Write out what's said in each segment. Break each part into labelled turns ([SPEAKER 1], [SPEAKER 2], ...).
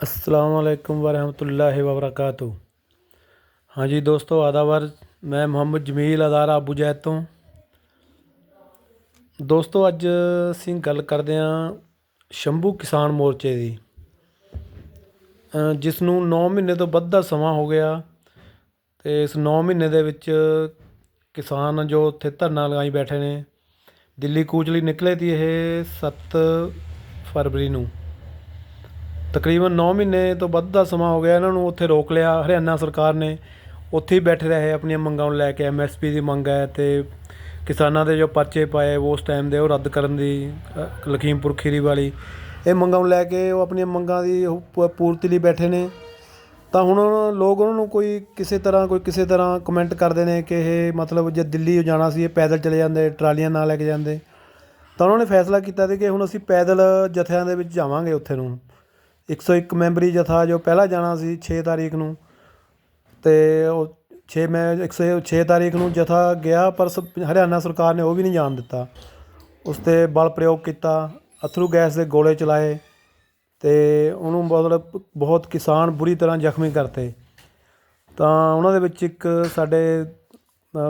[SPEAKER 1] अस्सलाम वालेकुम वरहमतुल्लाहि वबरकातुह ਹਾਂਜੀ ਦੋਸਤੋ ਆਦਾਵਰ ਮੈਂ ਮੁਹੰਮਦ ਜਮੀਲ ਅਦਾਰਾ ਅਬੂ ਜੈਦ ਤੋਂ ਦੋਸਤੋ ਅੱਜ ਅਸੀਂ ਗੱਲ ਕਰਦੇ ਹਾਂ ਸ਼ੰਭੂ ਕਿਸਾਨ ਮੋਰਚੇ ਦੀ ਅ, ਜਿਸ ਨੂੰ 9 ਮਹੀਨੇ ਤੋਂ ਵੱਧ ਦਾ ਸਮਾਂ ਹੋ ਗਿਆ ਤੇ ਇਸ 9 ਮਹੀਨੇ ਦੇ ਵਿੱਚ ਕਿਸਾਨ ਜੋ ਉੱਥੇ ਧਰਨਾ ਲਗਾਈ ਬੈਠੇ ਨੇ ਦਿੱਲੀ ਕੂਚ ਲਈ ਨਿਕਲੇ ਤੀ ਇਹ 7 ਫਰਵਰੀ ਨੂੰ ਤਕਰੀਬਨ 9 ਮਹੀਨੇ ਤੋਂ ਵੱਧ ਦਾ ਸਮਾਂ ਹੋ ਗਿਆ, ਇਹਨਾਂ ਨੂੰ ਉੱਥੇ ਰੋਕ ਲਿਆ। ਹਰਿਆਣਾ ਸਰਕਾਰ ਨੇ ਉੱਥੇ ਹੀ ਬੈਠੇ ਰਹੇ, ਆਪਣੀਆਂ ਮੰਗਾਂ ਨੂੰ ਲੈ ਕੇ ਐਮਐਸਪੀ ਦੀ ਮੰਗ ਹੈ ਤੇ ਕਿਸਾਨਾਂ ਦੇ ਜੋ ਪਰਚੇ ਪਾਏ ਉਸ ਟਾਈਮ ਦੇ ਉਹ ਰੱਦ ਕਰਨ ਦੀ ਲਖੀਮਪੁਰ ਖੀਰੀ ਵਾਲੀ, ਇਹ ਮੰਗਾਂ ਨੂੰ ਲੈ ਕੇ ਉਹ ਆਪਣੀਆਂ ਮੰਗਾਂ ਦੀ ਪੂਰਤੀ ਲਈ ਬੈਠੇ ਨੇ। ਤਾਂ ਹੁਣ ਲੋਕ ਉਹਨਾਂ ਨੂੰ ਕੋਈ ਕਿਸੇ ਤਰ੍ਹਾਂ, ਕੋਈ ਕਿਸੇ ਤਰ੍ਹਾਂ ਕਮੈਂਟ ਕਰਦੇ ਨੇ ਕਿ ਇਹ ਮਤਲਬ ਜੇ ਦਿੱਲੀ, ਜਾਣਾ ਸੀ, ਇਹ ਪੈਦਲ ਚਲੇ ਜਾਂਦੇ, ਟਰਾਲੀਆਂ ਨਾਲ ਲੈ ਕੇ ਜਾਂਦੇ। ਤਾਂ ਉਹਨਾਂ ਨੇ ਫੈਸਲਾ ਕੀਤਾ ਸੀ ਕਿ ਹੁਣ ਅਸੀਂ ਪੈਦਲ ਜਥਿਆਂ ਦੇ ਵਿੱਚ ਜਾਵਾਂਗੇ ਉੱਥੇ ਨੂੰ। 101 ਮੈਂਬਰੀ ਜਥਾ ਜੋ ਪਹਿਲਾਂ ਜਾਣਾ ਸੀ ਛੇ ਤਾਰੀਖ ਨੂੰ ਅਤੇ ਉਹ ਛੇ ਮੈਂ 106 ਤਾਰੀਖ ਨੂੰ ਜਥਾ ਗਿਆ, ਪਰ ਸ- ਹਰਿਆਣਾ ਸਰਕਾਰ ਨੇ ਉਹ ਵੀ ਨਹੀਂ ਜਾਣ ਦਿੱਤਾ। ਉਸ ਤੇ ਬਲ ਪ੍ਰਯੋਗ ਕੀਤਾ, ਅਥਰੂ ਗੈਸ ਦੇ ਗੋਲੇ ਚਲਾਏ ਅਤੇ ਉਹਨੂੰ ਮਤਲਬ ਬਹੁਤ ਕਿਸਾਨ ਬੁਰੀ ਤਰ੍ਹਾਂ ਜ਼ਖਮੀ ਕਰਤੇ। ਤਾਂ ਉਹਨਾਂ ਦੇ ਵਿੱਚ ਇੱਕ ਸਾਡੇ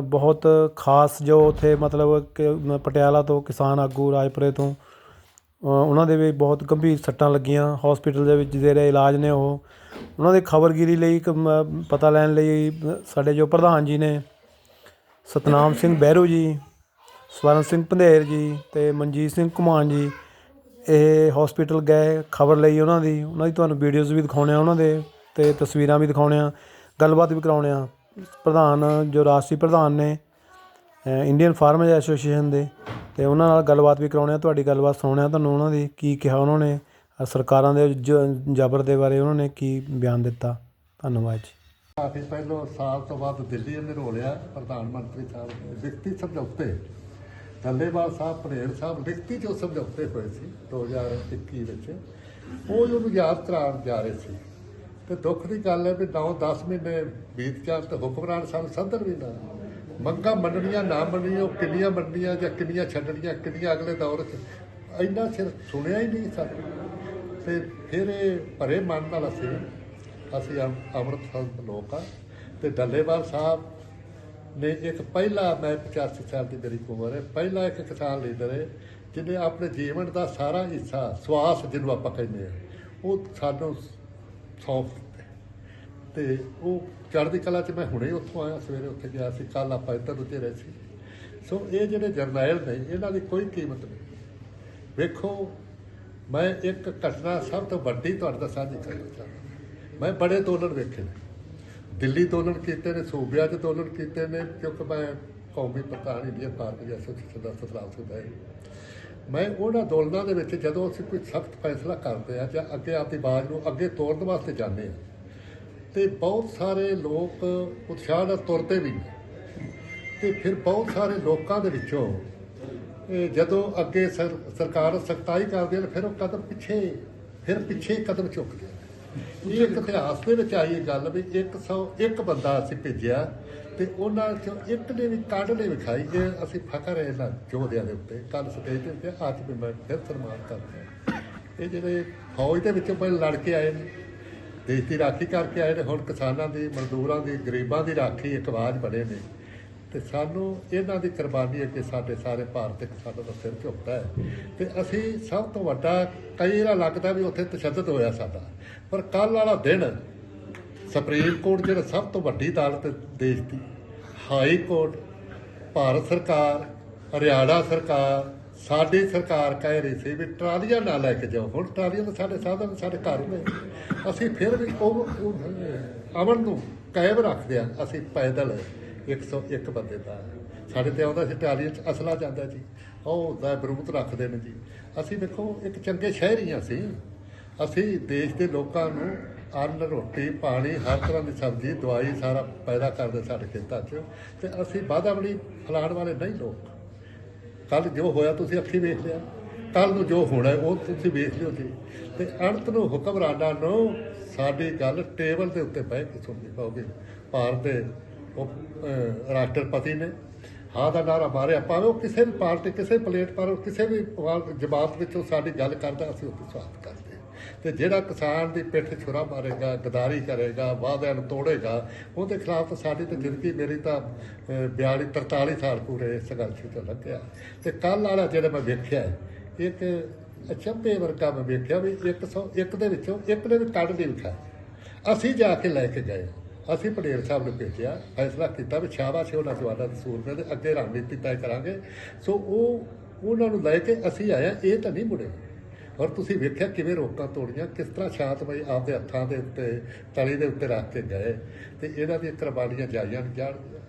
[SPEAKER 1] ਬਹੁਤ ਖਾਸ ਜੋ ਉੱਥੇ ਮਤਲਬ ਕਿ ਪਟਿਆਲਾ ਤੋਂ ਕਿਸਾਨ ਆਗੂ ਰਾਜਪੁਰੇ ਤੋਂ ਉਹਨਾਂ ਦੇ ਵੀ ਬਹੁਤ ਗੰਭੀਰ ਸੱਟਾਂ ਲੱਗੀਆਂ ਹੋਸਪਿਟਲ ਦੇ ਵਿੱਚ ਜਿਹੜੇ ਇਲਾਜ ਨੇ ਉਹ। ਉਹਨਾਂ ਦੀ ਖਬਰਗਿਰੀ ਲਈ ਇੱਕ ਪਤਾ ਲੈਣ ਲਈ ਸਾਡੇ ਜੋ ਪ੍ਰਧਾਨ ਜੀ ਨੇ, ਸਤਨਾਮ ਸਿੰਘ ਬਹਿਰੂ ਜੀ, ਸਵਰਨ ਸਿੰਘ ਪੰਧੇਰ ਜੀ ਅਤੇ ਮਨਜੀਤ ਸਿੰਘ ਘੁਮਾਨ ਜੀ, ਇਹ ਹੋਸਪਿਟਲ ਗਏ ਖਬਰ ਲਈ ਉਹਨਾਂ ਦੀ। ਉਹਨਾਂ ਦੀ ਤੁਹਾਨੂੰ ਵੀਡੀਓਜ਼ ਵੀ ਦਿਖਾਉਣੇ ਆ ਉਹਨਾਂ ਦੇ ਅਤੇ ਤਸਵੀਰਾਂ ਵੀ ਦਿਖਾਉਣੇ ਆ, ਗੱਲਬਾਤ ਵੀ ਕਰਾਉਣੇ ਆ। ਪ੍ਰਧਾਨ, ਜੋ ਰਾਸ਼ਟਰੀ ਪ੍ਰਧਾਨ ਨੇ ਇੰਡੀਅਨ ਫਾਰਮਰਜ਼ ਐਸੋਸੀਏਸ਼ਨ ਦੇ, ਤੇ ਉਹਨਾਂ ਨਾਲ ਗੱਲਬਾਤ ਵੀ ਕਰਾਉਣੇ ਆ, ਤੁਹਾਡੀ ਗੱਲਬਾਤ ਸੁਣਾਉਣੇ ਆ, ਤੁਹਾਨੂੰ ਉਹਨਾਂ ਦੀ ਕੀ ਕਿਹਾ ਉਹਨਾਂ ਨੇ ਸਰਕਾਰਾਂ ਦੇ ਜਬਰ ਦੇ ਬਾਰੇ ਉਹਨਾਂ ਨੇ ਕੀ ਬਿਆਨ ਦਿੱਤਾ। ਧੰਨਵਾਦ ਜੀ।
[SPEAKER 2] ਕਾਫੀ ਪਹਿਲੋਂ ਸਾਲ ਤੋਂ ਬਾਅਦ ਦਿੱਲੀ ਇਹਨੇ ਰੋਲਿਆ ਪ੍ਰਧਾਨ ਮੰਤਰੀ ਸਾਹਿਬ ਨੇ ਲਿਖਤੀ ਸਮਝੌਤੇ। ਡੱਲੇਵਾਲ ਸਾਹਿਬ ਪਨੇਰ ਸਾਹਿਬ ਲਿਖਤੀ ਜੋ ਸਮਝੌਤੇ ਹੋਏ ਸੀ 2021 ਵਿੱਚ, ਉਹ ਉਹਨੂੰ ਯਾਦ ਕਰਾਉਣ ਜਾ ਰਹੇ ਸੀ। ਤੇ ਦੁੱਖ ਦੀ ਗੱਲ ਹੈ ਵੀ 9-10 ਮਹੀਨੇ ਬੀਤ ਜਾਣ ਤੇ ਹੁਕਮਰਾਨ ਸਾਨੂੰ ਸੱਦਣ ਵੀ ਨਾ। ਮੰਗਾਂ ਮੰਨਣੀਆਂ, ਨਾ ਮੰਨਣੀਆਂ, ਉਹ ਕਿੰਨੀਆਂ ਮੰਨਣੀਆਂ ਜਾਂ ਕਿੰਨੀਆਂ ਛੱਡਣੀਆਂ, ਕਿੰਨੀਆਂ ਅਗਲੇ ਦੌਰ 'ਚ, ਇੰਨਾ ਚਿਰ ਸੁਣਿਆ ਹੀ ਨਹੀਂ ਸਾਨੂੰ। ਤੇ ਫਿਰ ਇਹ ਭਰੇ ਮਨ ਨਾਲ ਅਸੀਂ ਅਸੀਂ ਅਮ- ਅੰਮ੍ਰਿਤਸਰ ਦੇ ਲੋਕ ਆ। ਤੇ ਡੱਲੇਵਾਲ ਸਾਹਿਬ ਨੇ ਇੱਕ ਪਹਿਲਾ, ਮੈਂ 85 ਸਾਲ ਦੀ ਮੇਰੀ ਉਮਰ ਹੈ, ਪਹਿਲਾ ਇੱਕ ਕਿਸਾਨ ਲੀਡਰ ਹੈ, ਜਿਹਨੇ ਆਪਣੇ ਜੀਵਨ ਦਾ ਸਾਰਾ ਹਿੱਸਾ ਸਵਾਸ ਜਿਹਨੂੰ ਆਪਾਂ ਕਹਿੰਦੇ ਆ ਉਹ ਸਾਨੂੰ ਸੌਂਪ ਤੇ ਉਹ ਚੜ੍ਹਦੀ ਕਲਾ 'ਚ ਮੈਂ ਹੁਣੇ ਉੱਥੋਂ ਆਇਆ, ਸਵੇਰੇ ਉੱਥੇ ਗਿਆ ਸੀ ਕੱਲ ਆਪਾਂ ਇੱਧਰ ਉੱਤੇ ਰਹੇ ਸੀ। ਸੋ ਇਹ ਜਿਹੜੇ ਜਰਨੈਲ ਨੇ, ਇਹਨਾਂ ਦੀ ਕੋਈ ਕੀਮਤ ਨਹੀਂ। ਵੇਖੋ, ਮੈਂ ਇੱਕ ਘਟਨਾ ਸਭ ਤੋਂ ਵੱਡੀ ਤੁਹਾਡੇ ਨਾਲ ਸਾਂਝੀ ਕਰਨਾ ਚਾਹੁੰਦਾ। ਮੈਂ ਬੜੇ ਅੰਦੋਲਨ ਵੇਖੇ ਨੇ। ਦਿੱਲੀ ਅੰਦੋਲਨ ਕੀਤੇ ਨੇ, ਸੂਬਿਆਂ 'ਚ ਅੰਦੋਲਨ ਕੀਤੇ ਨੇ, ਕਿਉਂਕਿ ਮੈਂ ਕੌਮੀ ਪ੍ਰਧਾਨ ਇੰਡੀਅਨ ਪਾਰਟੀ ਐਸੋਸੀਏਸ਼ਨ ਦਾ ਸਤਰਾਮ ਸਿੰਘ ਹੈ ਮੈਂ ਉਹਨਾਂ ਅੰਦੋਲਨਾਂ ਦੇ ਵਿੱਚ ਜਦੋਂ ਅਸੀਂ ਕੋਈ ਸਖਤ ਫੈਸਲਾ ਕਰਦੇ ਆ ਜਾਂ ਅੱਗੇ ਆਪਦੀ ਆਵਾਜ਼ ਨੂੰ ਅੱਗੇ ਤੋੜਨ ਵਾਸਤੇ ਜਾਂਦੇ ਆ ਤੇ ਬਹੁਤ ਸਾਰੇ ਲੋਕ ਉਤਸ਼ਾਹ ਨਾਲ ਤੁਰਦੇ ਵੀ ਨੇ ਤੇ ਫਿਰ ਬਹੁਤ ਸਾਰੇ ਲੋਕਾਂ ਦੇ ਵਿੱਚੋਂ ਇਹ ਜਦੋਂ ਅੱਗੇ ਸਰ- ਸਰਕਾਰ ਸਖਤਾਈ ਕਰਦੀ ਹੈ ਫਿਰ ਉਹ ਕਦਮ ਪਿੱਛੇ ਫਿਰ ਪਿੱਛੇ ਕਦਮ ਚੁੱਕਦੇ ਇਹ ਇੱਕ ਇਤਿਹਾਸ ਦੇ ਵਿੱਚ ਆਈ ਗੱਲ ਵੀ 101 ਬੰਦਾ ਅਸੀਂ ਭੇਜਿਆ ਤੇ ਉਹਨਾਂ ਚੋਂ ਇੱਕ ਨੇ ਵੀ ਕੱਢ ਨੇ ਵਿਖਾਈ ਇਹ ਅਸੀਂ ਫਖਰ ਹੈ ਇਹਨਾਂ ਯੋਧਿਆਂ ਦੇ ਉੱਤੇ। ਕੱਲ ਸਟੇਜ ਦੇ ਉੱਤੇ ਅੱਜ ਵੀ ਮੈਂ ਫਿਰ ਸਨਮਾਨ ਕਰਦਾ। ਇਹ ਜਿਹੜੇ ਫੌਜ ਦੇ ਵਿੱਚੋਂ ਪਹਿਲਾਂ ਲੜ ਕੇ ਆਏ ਨੇ ਦੇਸ਼ ਦੀ ਰਾਖੀ ਕਰਕੇ ਆਏ ਨੇ, ਹੁਣ ਕਿਸਾਨਾਂ ਦੀ, ਮਜ਼ਦੂਰਾਂ ਦੀ, ਗਰੀਬਾਂ ਦੀ ਰਾਖੀ ਇੱਕ ਆਵਾਜ਼ ਬਣੇ ਨੇ। ਤੇ ਸਾਨੂੰ ਇਹਨਾਂ ਦੀ ਕੁਰਬਾਨੀ ਅੱਗੇ ਸਾਡੇ ਸਾਰੇ ਭਾਰਤ ਇੱਕ ਸਾਡਾ ਦਾ ਸਿਰ ਝੁਕਦਾ ਹੈ। ਤੇ ਅਸੀਂ ਸਭ ਤੋਂ ਵੱਡਾ, ਕਈ ਵਾਰ ਲੱਗਦਾ ਵੀ ਉੱਥੇ ਤਸ਼ੱਦਦ ਹੋਇਆ ਸਾਡਾ। ਪਰ ਕੱਲ ਵਾਲਾ ਦਿਨ ਸੁਪਰੀਮ ਕੋਰਟ ਜਿਹੜਾ ਸਭ ਤੋਂ ਵੱਡੀ ਅਦਾਲਤ ਦੇਸ਼ ਦੀ ਹਾਈ ਕੋਰਟ, ਭਾਰਤ ਸਰਕਾਰ, ਹਰਿਆਣਾ ਸਰਕਾਰ ਸਾਡੀ ਸਰਕਾਰ ਕਹਿ ਰਹੀ ਸੀ ਵੀ ਟਰਾਲੀਆਂ ਨਾ ਲੈ ਕੇ ਜਾਓ। ਹੁਣ ਟਰਾਲੀਆਂ ਤਾਂ ਸਾਡੇ ਸਾਧਨ, ਸਾਡੇ ਘਰ ਨੇ। ਅਸੀਂ ਫਿਰ ਵੀ ਉਹ ਉਹ ਅਮਨ ਨੂੰ ਕਾਇਮ ਰੱਖਦੇ ਆ, ਅਸੀਂ ਪੈਦਲ 101 ਬੰਦੇ ਦਾ ਸਾਡੇ ਤੇ ਆਉਂਦਾ ਸੀ ਟਰਾਲੀਆਂ 'ਚ ਅਸਲਾ ਜਾਂਦਾ ਜੀ। ਉਹ ਦਾ ਬਰੂਤ ਰੱਖਦੇ ਨੇ ਜੀ। ਅਸੀਂ ਦੇਖੋ, ਇੱਕ ਚੰਗੇ ਸ਼ਹਿਰੀ ਹਾਂ ਅਸੀਂ। ਅਸੀਂ ਦੇਸ਼ ਦੇ ਲੋਕਾਂ ਨੂੰ ਅੰਨ, ਰੋਟੀ, ਪਾਣੀ, ਹਰ ਤਰ੍ਹਾਂ ਦੀ ਸਬਜ਼ੀ, ਦਵਾਈ ਸਾਰਾ ਪੈਦਾ ਕਰਦੇ ਸਾਡੇ ਖੇਤਾਂ 'ਚ। ਤੇ ਅਸੀਂ ਵਾਦਾਵਲੀ ਫਲਾਣ ਵਾਲੇ ਨਹੀਂ ਲੋਕ। ਕੱਲ ਜੋ ਹੋਇਆ ਤੁਸੀਂ ਅੱਖੀ ਵੇਖ ਲਿਆ। ਕੱਲ ਨੂੰ ਜੋ ਹੋਣਾ ਉਹ ਤੁਸੀਂ ਵੇਖ ਲਿਓ ਜੀ। ਤੇ ਅਣਤ ਨੂੰ ਹੁਕਮਰਾਨਾਂ ਨੂੰ ਸਾਡੀ ਗੱਲ ਟੇਬਲ ਦੇ ਉੱਤੇ ਬਹਿ ਕੇ ਸੁਣਨੀ ਪਊਗੀ। ਭਾਰਤ ਦੇ ਉਹ ਰਾਸ਼ਟਰਪਤੀ ਨੇ ਹਾਂ ਦਾ ਨਾਰਾ ਮਾਰਿਆ। ਭਾਵੇਂ ਉਹ ਕਿਸੇ ਵੀ ਪਾਰਟੀ, ਕਿਸੇ ਪਲੇਟ ਪਰ, ਕਿਸੇ ਵੀ ਜਮਾਤ ਵਿੱਚੋਂ ਸਾਡੀ ਗੱਲ ਕਰਦਾ, ਅਸੀਂ ਉਹਦਾ ਸਵਾਗਤ ਕਰਦੇ ਹਾਂ। ਤੇ ਜਿਹੜਾ ਕਿਸਾਨ ਦੀ ਪਿੱਠ ਛੁਰਾ ਮਾਰੇਗਾ ਗਦਾਰੀ ਕਰੇਗਾ ਵਾਅਦਿਆਂ ਨੂੰ ਤੋੜੇਗਾ ਉਹਦੇ ਖਿਲਾਫ ਸਾਡੀ ਤਾਂ ਜ਼ਿੰਦਗੀ ਮੇਰੀ ਤਾਂ ਅਹ, 42 43 ਸਾਲ ਪੂਰੇ ਇਸ ਸੰਘਰਸ਼ ਚ ਲੱਗਿਆ। ਤੇ ਕੱਲ ਵਾਲਾ ਜਿਹੜਾ ਮੈਂ ਵੇਖਿਆ ਇੱਕ ਅਚੰਭੇ ਵਰਗਾ ਮੈਂ ਵੇਖਿਆ ਵੀ 101 ਦੇ ਵਿੱਚੋਂ ਇੱਕ ਨੇ ਵੀ ਕੱਢ ਨਹੀਂ ਵਿਖਾਇਆ ਅਸੀਂ ਜਾ ਕੇ ਲੈ ਕੇ ਗਏ। ਅਸੀਂ ਪਟੇਲ ਸਾਹਿਬ ਨੂੰ ਭੇਜਿਆ ਫੈਸਲਾ ਕੀਤਾ ਵੀ ਸ਼ਾਬਾਸ਼ ਉਹਨਾਂ ਜਵਾਨਾਂ ਦੇ ਸੂਰਮੇ ਦੇ ਅੱਗੇ ਰਣਨੀਤੀ ਤੈਅ ਕਰਾਂਗੇ। ਸੋ ਉਹ ਉਹਨਾਂ ਨੂੰ ਲੈ ਕੇ ਅਸੀਂ ਆਇਆ ਇਹ ਤਾਂ ਨਹੀਂ ਮੁੜੇ। ਔਰ ਤੁਸੀਂ ਵੇਖਿਆ ਕਿਵੇਂ ਰੋਕਾਂ ਤੋੜੀਆਂ, ਕਿਸ ਤਰ੍ਹਾਂ ਸ਼ਾਂਤਮਈ ਆਪਦੇ ਹੱਥਾਂ ਦੇ ਉੱਤੇ, ਤਲੀ ਦੇ ਉੱਤੇ ਰੱਖ ਕੇ ਗਏ। ਤੇ ਇਹਨਾਂ ਦੀਆਂ ਕੁਰਬਾਨੀਆਂ ਜਾਈਆਂ ਨਹੀਂ ਜਾਣਗੀਆਂ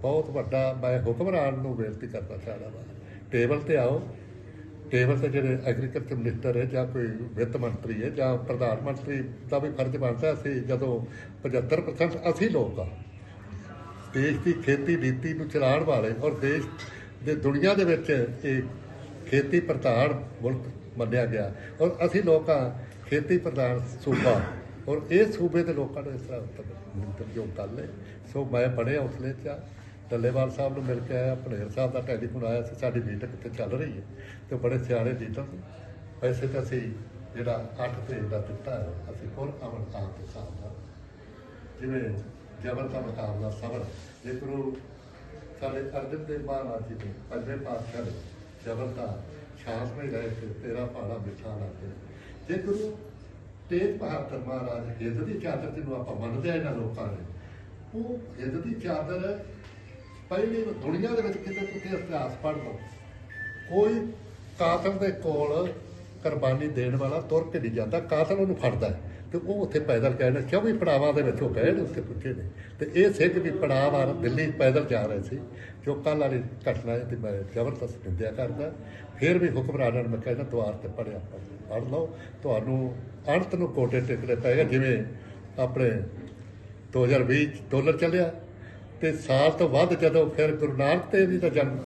[SPEAKER 2] ਬਹੁਤ ਵੱਡਾ ਮੈਂ ਹੁਕਮਰਾਨ ਨੂੰ ਬੇਨਤੀ ਕਰਦਾ ਸਾਡਾ ਵਾ। ਟੇਬਲ ਤੇ ਆਓ। ਟੇਬਲ ਤੇ ਜਿਹੜੇ ਐਗਰੀਕਲਚਰ ਮਿਨਿਸਟਰ ਹੈ ਜਾਂ ਕੋਈ ਵਿੱਤ ਮੰਤਰੀ ਹੈ ਜਾਂ ਪ੍ਰਧਾਨ ਮੰਤਰੀ ਦਾ ਵੀ ਫਰਜ਼ ਬਣਦਾ ਸੀ ਜਦੋਂ 75% ਅਸੀਂ ਲੋਕ ਆ ਦੇਸ਼ ਦੀ ਖੇਤੀ ਨੀਤੀ ਨੂੰ ਚਲਾਉਣ ਵਾਲੇ ਔਰ ਦੇਸ਼ ਦੇ ਦੁਨੀਆ ਦੇ ਵਿੱਚ ਇਹ ਖੇਤੀ ਪ੍ਰਧਾਨ ਮੁਲਕ ਮੰਨਿਆ ਗਿਆ। ਔਰ ਅਸੀਂ ਲੋਕਾਂ ਖੇਤੀ ਪ੍ਰਧਾਨ ਸੂਬਾ। ਔਰ ਇਹ ਸੂਬੇ ਦੇ ਲੋਕਾਂ ਨੂੰ ਇਸ ਤਰ੍ਹਾਂ ਇੰਤਰਜੋ ਕਰ ਲਏ। ਸੋ ਮੈਂ ਬੜੇ ਹੌਸਲੇ 'ਚ ਆ। ਟੱਲੇਵਾਲ ਸਾਹਿਬ ਨੂੰ ਮਿਲ ਕੇ ਆਇਆ ਭਨੇਰ ਸਾਹਿਬ ਦਾ ਟੈਲੀਫੋਨ ਆਇਆ ਸੀ ਸਾਡੀ ਮੀਟਿੰਗ ਕਿੱਥੇ ਚੱਲ ਰਹੀ ਹੈ। ਤੇ ਬੜੇ ਸਿਆਣੇ ਲੀਡਰ ਨੇ ਵੈਸੇ ਤਾਂ ਅਸੀਂ ਜਿਹੜਾ 8 ਤਰੀਕ ਦਾ ਦਿੱਤਾ ਹੈ, ਅਸੀਂ ਫੁੱਲ ਅਮਲ ਸਾਹਿਬ ਦੇ ਹਿਸਾਬ ਨਾਲ। ਜਿਵੇਂ ਜਬਰ ਦਾ ਮੁਕਾਬਲਾ ਸਬਰ। ਜੇ ਗੁਰੂ ਸਾਡੇ ਅਰਜਨ ਦੇਵ ਮਹਾਰਾਜ ਜੀ ਨੇ ਪੰਜਵੇਂ ਪਾਤਸ਼ਾਹ ਨੇ ਜਬਰ ਦਾ ਸ਼ਾਂਤ ਵਿੱਚ ਤੇਰਾ ਪਾੜਾ ਮਿੱਠਾ ਲੱਗੇ ਜੇ ਗੁਰੂ ਤੇਜ ਬਹਾਦਰ ਮਹਾਰਾਜ ਹਿੱਦ ਦੀ ਚਾਦਰ ਜਿਹਨੂੰ ਆਪਾਂ ਮੰਨਦੇ ਆ ਇਹਨਾਂ ਲੋਕਾਂ ਨੇ ਉਹ ਹਿੱਦ ਦੀ ਚਾਦਰ ਪਹਿਲੀ ਦੁਨੀਆ ਦੇ ਵਿੱਚ ਕਿਤੇ ਤੁਸੀਂ ਇਤਿਹਾਸ ਪੜ੍ਹ ਲਓ ਕੋਈ ਕਾਤਲ ਦੇ ਕੋਲ ਕੁਰਬਾਨੀ ਦੇਣ ਵਾਲਾ ਤੁਰ ਕੇ ਨਹੀਂ ਜਾਂਦਾ, ਕਾਤਲ ਉਹਨੂੰ ਫੜਦਾ ਹੈ। ਤੇ ਉਹ ਉੱਥੇ ਪੈਦਲ ਗਏ ਨੇ 24 ਪੜਾਵਾਂ ਦੇ ਵਿੱਚ ਉਹ ਗਏ ਨੇ, ਉੱਥੇ ਪੁੱਛੇ ਨੇ? ਤੇ ਇਹ ਸਿੱਖ ਵੀ ਪੜਾਅ ਵਾਰ ਦਿੱਲੀ ਪੈਦਲ ਜਾ ਰਹੇ ਸੀ। ਜੋ ਕੱਲ੍ਹ ਵਾਲੀ ਘਟਨਾ ਹੈ ਤੇ ਮੈਂ ਜ਼ਬਰਦਸਤ ਨਿੰਦਿਆ ਕਰਦਾ। ਫਿਰ ਵੀ ਹੁਕਮਰਾਨਾਂ ਨੂੰ ਮੈਂ ਕਹਿੰਦਾ ਦੁਆਰ ਤੇ ਪੜਿਆ ਪੜ੍ਹ ਲਓ। ਤੁਹਾਨੂੰ ਅਣਤ ਨੂੰ ਕੋਟੇ ਟੇਕਣੇ ਪਏਗਾ ਜਿਵੇਂ ਆਪਣੇ 2020 ਚ ਡਾਲਰ ਚੱਲਿਆ। ਤੇ ਸਾਲ ਤੋਂ ਵੱਧ ਜਦੋਂ ਫਿਰ ਗੁਰੂ ਨਾਨਕ ਦੇਵ ਜੀ ਦਾ ਜਨਮ